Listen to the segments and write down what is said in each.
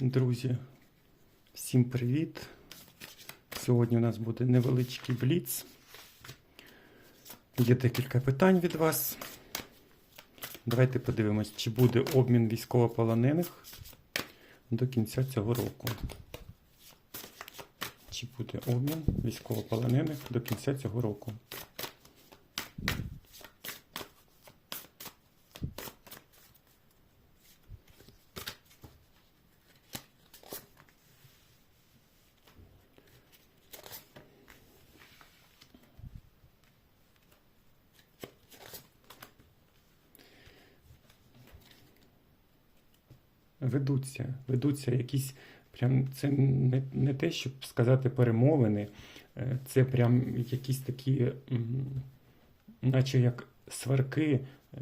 Друзі, всім привіт! Сьогодні у нас буде невеличкий бліц. Є декілька питань від вас. Давайте подивимось, чи буде обмін військовополонених до кінця цього року. Чи буде обмін військовополонених до кінця цього року? Ведуться, ведуться якісь прям це не, не те, щоб сказати перемовини, е, це прям якісь такі, наче як сварки, е,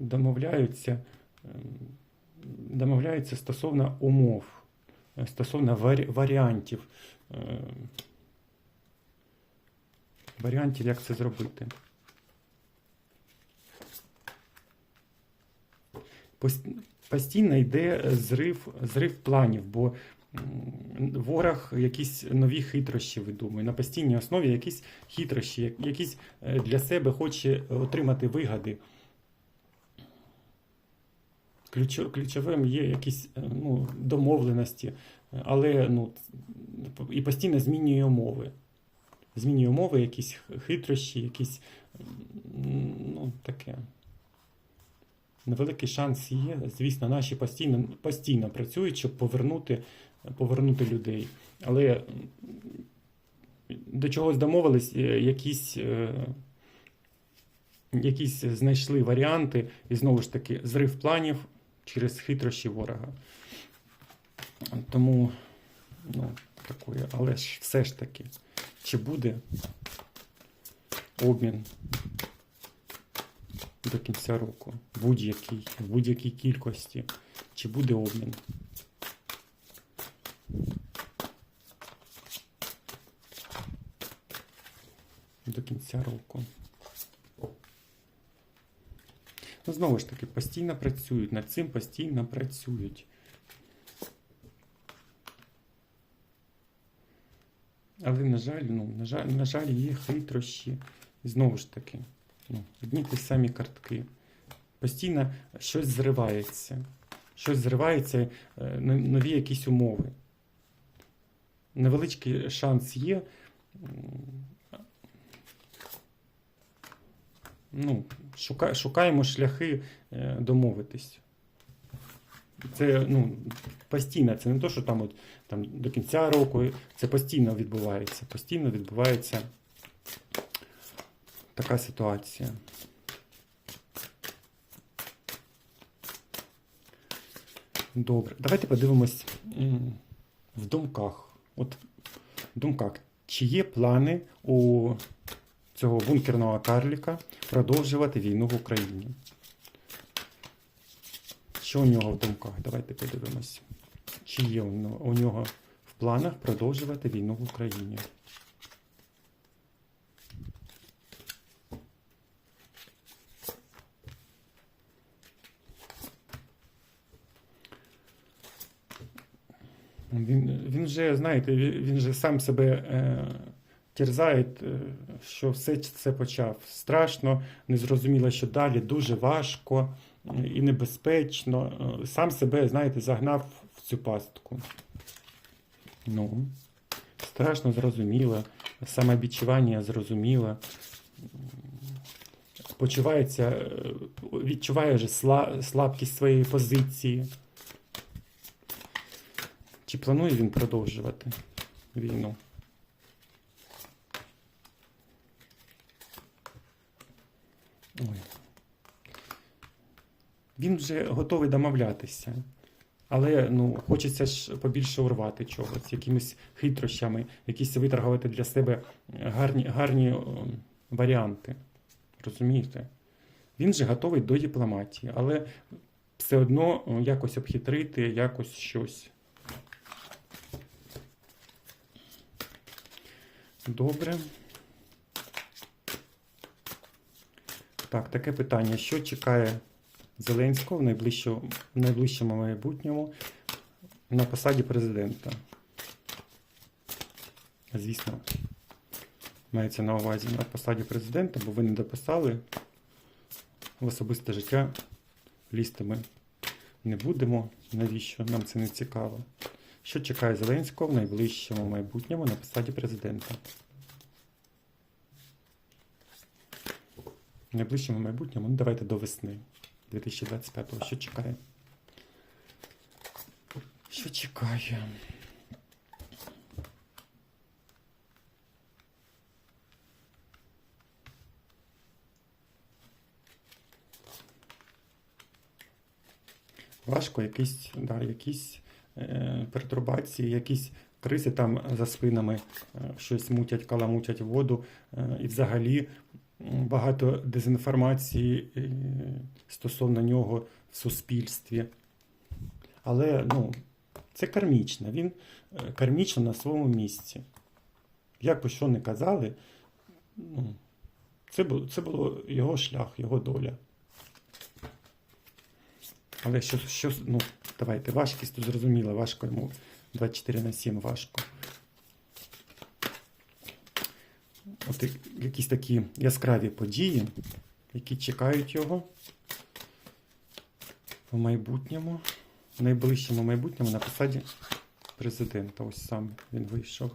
домовляються, ем, домовляються стосовно умов, е, стосовно варі- варіантів. Варіантів, як це зробити. Пос- Постійно йде зрив, зрив планів, бо ворог якісь нові хитрощі видумує. На постійній основі якісь хитрощі, як- якісь е, для себе хоче отримати вигоди. Ключовим є якісь е, ну, домовленості, але ну, і постійно змінює умови. Змінює умови, якісь хитрощі, якісь ну, таке. Невеликий шанс є. Звісно, наші постійно, постійно працюють, щоб повернути, повернути людей. Але до чогось домовились, е, якісь, е, якісь знайшли варіанти, і знову ж таки, зрив планів через хитрощі ворога. Тому, ну, такое. Але ж все ж таки, чи буде обмін до кінця року. Будь-який, в будь-якій кількості. Чи буде обмін? До кінця року. Ну, знову ж таки, постійно працюють, над цим постійно працюють. Але, на жаль, ну, на жаль, на жаль, є хитрощі. Знову ж таки, одні ті самі картки. Постійно щось зривається. Щось зривається, е, нові якісь умови. Невеличкий шанс є. Ну, шука, шукаємо шляхи е, домовитись. Це ну, постійно, це не то, що там, от, там до кінця року, це постійно відбувається. Постійно відбувається така ситуація. Добре, давайте подивимось в думках. От в думках, чи є плани у цього бункерного карліка продовжувати війну в Україні? Що у нього в думках? Давайте подивимось. Чи є у нього в планах продовжувати війну в Україні? Він, він вже, знаєте, він же сам себе е, терзає, е, що все це почав. Страшно, незрозуміло, що далі дуже важко е, і небезпечно. Е, Сам себе, знаєте, загнав в цю пастку. Ну, страшно зрозуміло, самовідчування зрозуміло. Почувається, відчуває вже сла- слабкість своєї позиції. Планує він продовжувати війну? Ой. Він вже готовий домовлятися. Але ну, хочеться ж побільше урвати чогось, якимись хитрощами, якісь виторгувати для себе гарні, гарні варіанти. Розумієте? Він же готовий до дипломатії, але все одно якось обхитрити, якось щось. Добре. Так, таке питання. Що чекає Зеленського в найближчому, в найближчому майбутньому на посаді президента. Звісно, мається на увазі на посаді президента, бо ви не дописали в особисте життя лізти ми не будемо. Навіщо? Нам це не цікаво. Що чекає Зеленського в найближчому майбутньому на посаді президента? В найближчому майбутньому, ну давайте до весни 2025-го. Що чекає? Що чекає? Важко якісь, да, якісь е, пертурбації, якісь кризи там за спинами, е, щось мутять, каламутять воду. Е, і взагалі багато дезінформації е, стосовно нього в суспільстві. Але ну, це кармічно. Він е, кармічно на своєму місці. Як би що не казали, ну, це, було, це було його шлях, його доля. Але що, що ну, давайте, важкість тут зрозуміла, важко йому 24 на 7 важко. От якісь такі яскраві події, які чекають його в майбутньому, в найближчому майбутньому на посаді президента. Ось сам він вийшов.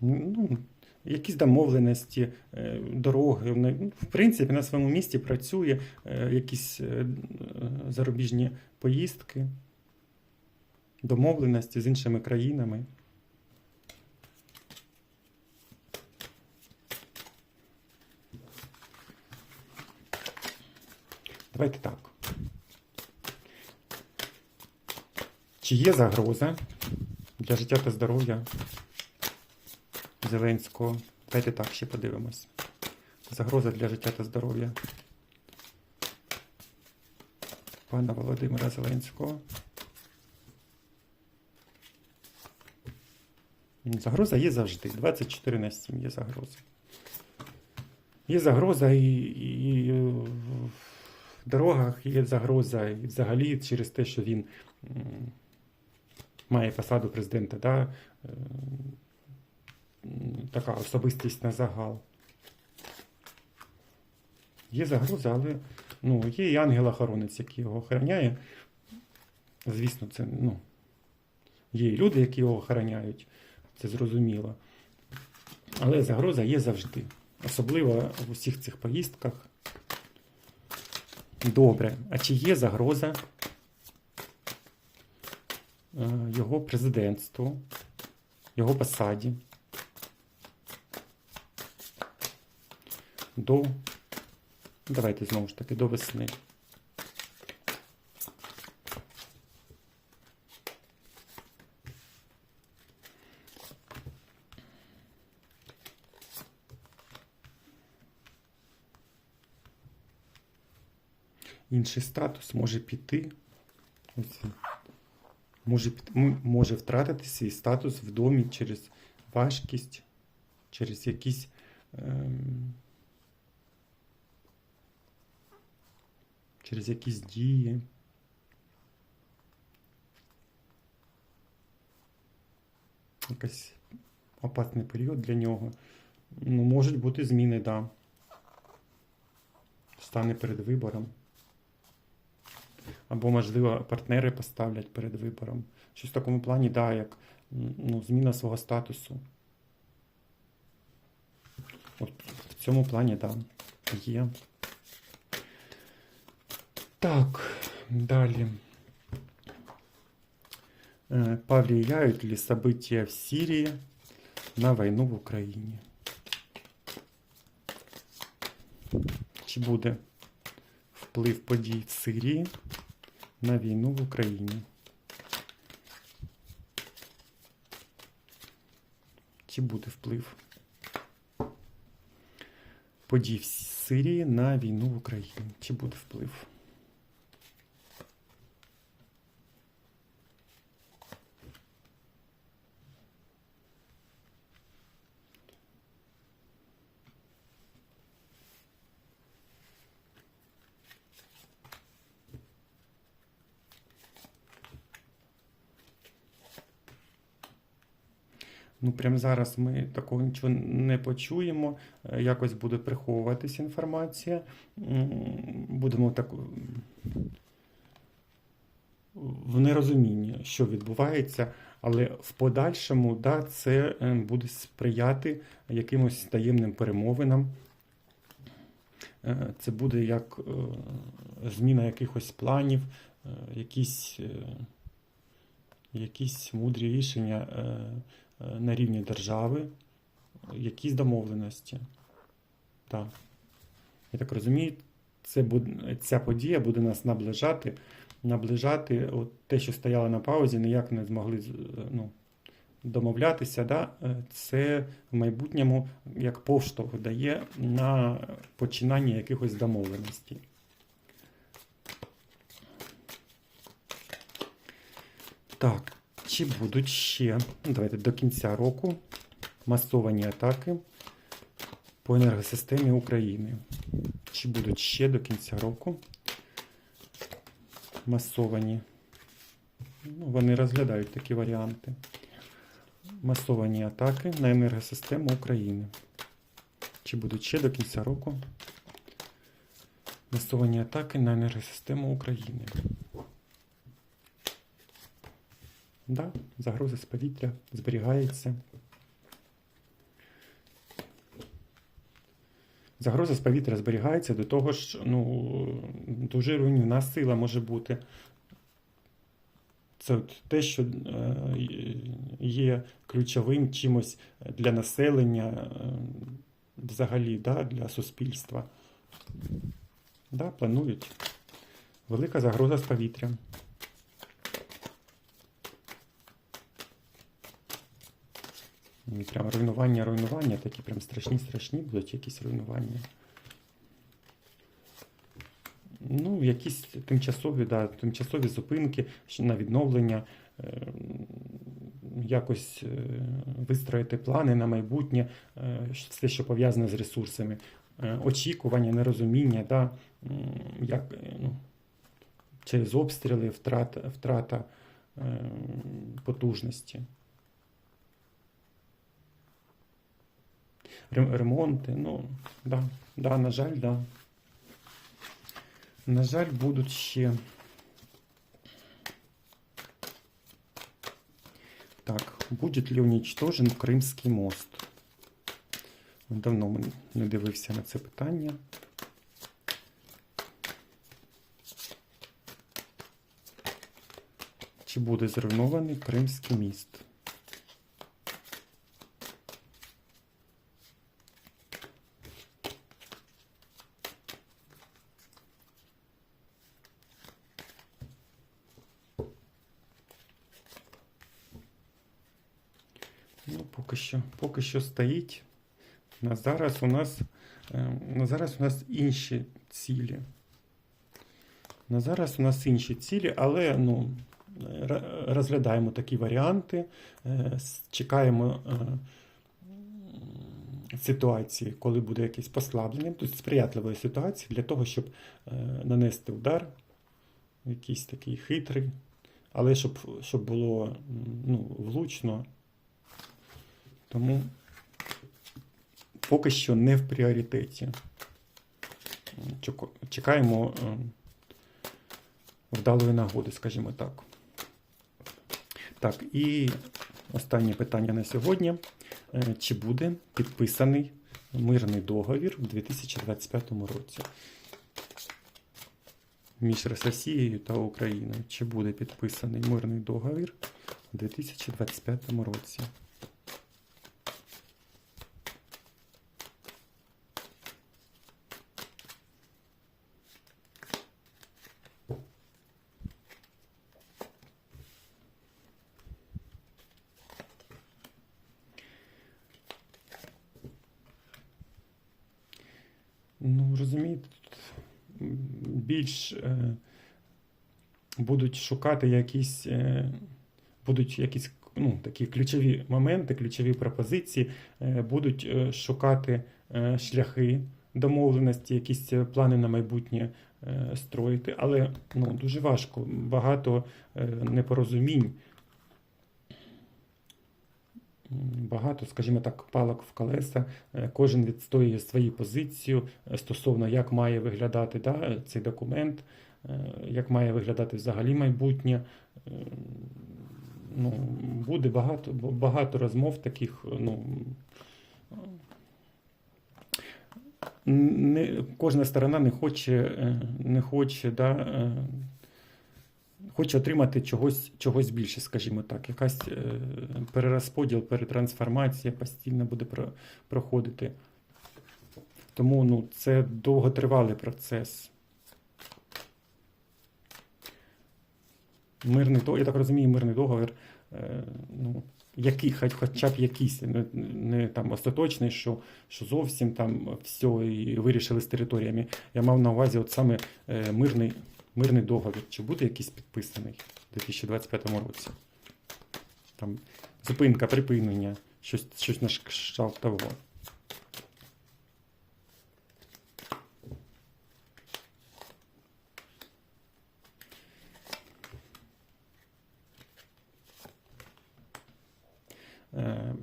Ну, якісь домовленості, е, дороги. Ну, В принципі, на своєму місці працює, е, якісь е, зарубіжні поїздки, домовленості з іншими країнами. Давайте так. Чи є загроза для життя та здоров'я Зеленського. Давайте так ще подивимось. Загроза для життя та здоров'я пана Володимира Зеленського. Загроза є завжди. 24 на 7 є загроза. Є загроза і, і, і в дорогах, є загроза і взагалі через те, що він має посаду президента. Да? Така особистість на загал. Є загроза, але ну, є і ангел-охоронець, який його охороняє. Звісно, це ну, є і люди, які його охороняють, це зрозуміло. Але загроза є завжди. Особливо в усіх цих поїздках. Добре. А чи є загроза е, його президентству, його посаді? До. Давайте знову ж таки до весни. Інший статус може піти. Ось. Може, може втратити свій статус в домі через важкість, через якісь. Ем, через якісь дії. Якийсь опасний період для нього. Ну, можуть бути зміни, да. Стане перед вибором. Або, можливо, партнери поставлять перед вибором. Щось в такому плані, да, як ну, зміна свого статусу. От в цьому плані, да, є. Так, далі. Э, Повлияют ли события в Сирии на войну в Україні? Чи буде вплив подій в Сирії на війну в Україні? Чи буде вплив подій в Сирії на війну в Україні? Чи буде вплив? Прямо зараз ми такого нічого не почуємо. Е, Якось буде приховуватись інформація. Будемо так в нерозумінні, що відбувається, але в подальшому да, це е, буде сприяти якимось таємним перемовинам. Е, Це буде як зміна якихось планів, якісь, якісь мудрі рішення. Е, е, на рівні держави якісь домовленості. Так. Я так розумію, це буде, ця подія буде нас наближати, наближати от те, що стояло на паузі, ніяк не змогли ну, домовлятися. Да? Е, Це в майбутньому як поштовх дає на починання якихось домовленостей. Так, чи будуть ще, ну, давайте до кінця року масовані атаки по енергосистемі України? Чи будуть ще до кінця року масовані? Ну, вони розглядають такі варіанти. Масовані атаки на енергосистему України. Чи будуть ще до кінця року масовані атаки на енергосистему України? Да, загроза з повітря зберігається. Загроза з повітря зберігається до того ж, ну, дуже руйнівна сила може бути. Це от те, що е, є ключовим чимось для населення, е, взагалі, да, для суспільства. Да, планують. Велика загроза з повітря. М, Прям руйнування, руйнування, такі прям страшні, страшні будуть якісь руйнування. Ну, якісь тимчасові, да, тимчасові зупинки на відновлення, е, якось е, вистроїти плани на майбутнє, е, все, що пов'язане з ресурсами, Е, очікування, нерозуміння, да, як, ну, через обстріли, втрата, втрата е, потужності. Ремонти, ну, да, да, на жаль, да. На жаль, будуть ще. Так, будет ли уничтожен Кримський мост? Давно не дивився на це питання. Чи буде зруйнований Кримський міст? Ну, поки що, поки що стоїть. На зараз у нас, е, на зараз у нас інші цілі. На зараз у нас інші цілі, але ну, розглядаємо такі варіанти, е, чекаємо е, ситуації, коли буде якесь послаблення, тобто сприятливої ситуації для того, щоб нанести удар, якийсь такий хитрий, але щоб, щоб було ну, влучно. Тому поки що не в пріоритеті. Чекаємо е, вдалої нагоди, скажімо так. Так, і останнє питання на сьогодні. Е, Чи буде підписаний мирний договір у 2025 році між Росією та Україною? Чи буде підписаний мирний договір у 2025 році? Ну, роз- розумієте, тут м, більш е, будуть шукати якісь, е, будуть якісь ну, такі ключові моменти, ключові пропозиції, е, будуть шукати шляхи домовленості, якісь плани на майбутнє строїти, але ну, дуже важко, багато непорозумінь. Багато, скажімо так, палок в колеса. Е, Кожен відстоює свою позицію е, стосовно, як має виглядати да, цей документ, е, як має виглядати взагалі майбутнє. Ну, буде багато, багато розмов таких. Ну, не, кожна сторона не хоче, не хоче, да, хоче отримати чогось, чогось більше, скажімо так. Якась е, перерозподіл, перетрансформація постійно буде про- проходити. Тому ну, це довготривалий процес. Мирний договір, я так розумію, мирний договір, е, ну, який, хоч- хоча б якийсь, не, не там остаточний, що, що зовсім там все і вирішили з територіями. Я мав на увазі от саме е, мирний, мирний договір. Чи буде якийсь підписаний у 2025 році? Там зупинка, припинення, щось, щось на кшталт того. Е,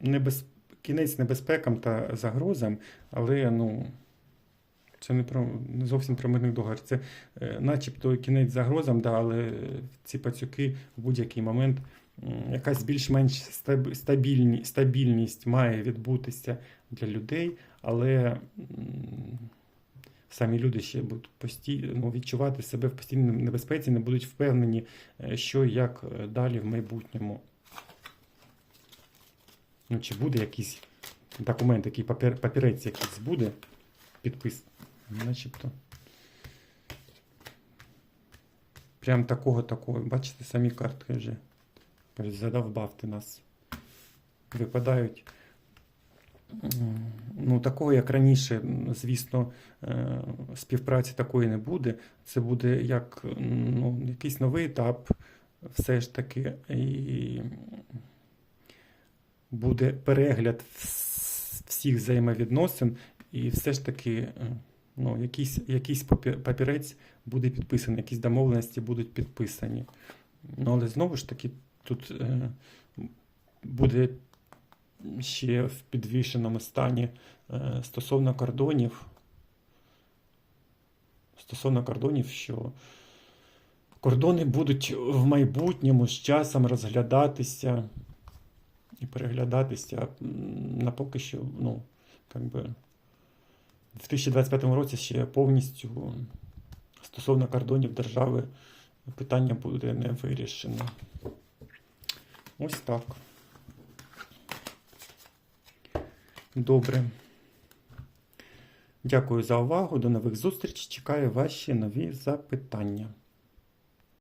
небез... кінець небезпекам та загрозам, але ну, це не, про... не зовсім про мирний договір. Це е, начебто кінець загрозам, да, але ці пацюки в будь-який момент якась більш-менш стабільні... стабільність має відбутися для людей, але самі люди ще будуть постійно ну, відчувати себе в постійній небезпеці, не будуть впевнені, е, що як е, далі в майбутньому. Ну, чи буде якийсь документ, який папір, папірець якийсь буде підпис, начебто. Прям такого такого. Бачите, самі картки вже задовбавте нас. Випадають. Ну, такого, як раніше, звісно, е, співпраці такої не буде. Це буде як ну, якийсь новий етап, все ж таки. І буде перегляд всіх взаємовідносин, і все ж таки е, ну, якийсь, якийсь папірець буде підписаний, якісь домовленості будуть підписані. Ну, але знову ж таки, тут е, буде ще в підвішеному стані е, стосовно кордонів. Стосовно кордонів, що кордони будуть в майбутньому з часом розглядатися і переглядатися на поки що, ну, как би, в 2025 році ще повністю стосовно кордонів держави питання буде не вирішено. Ось так. Добре. Дякую за увагу. До нових зустрічей. Чекаю ваші нові запитання.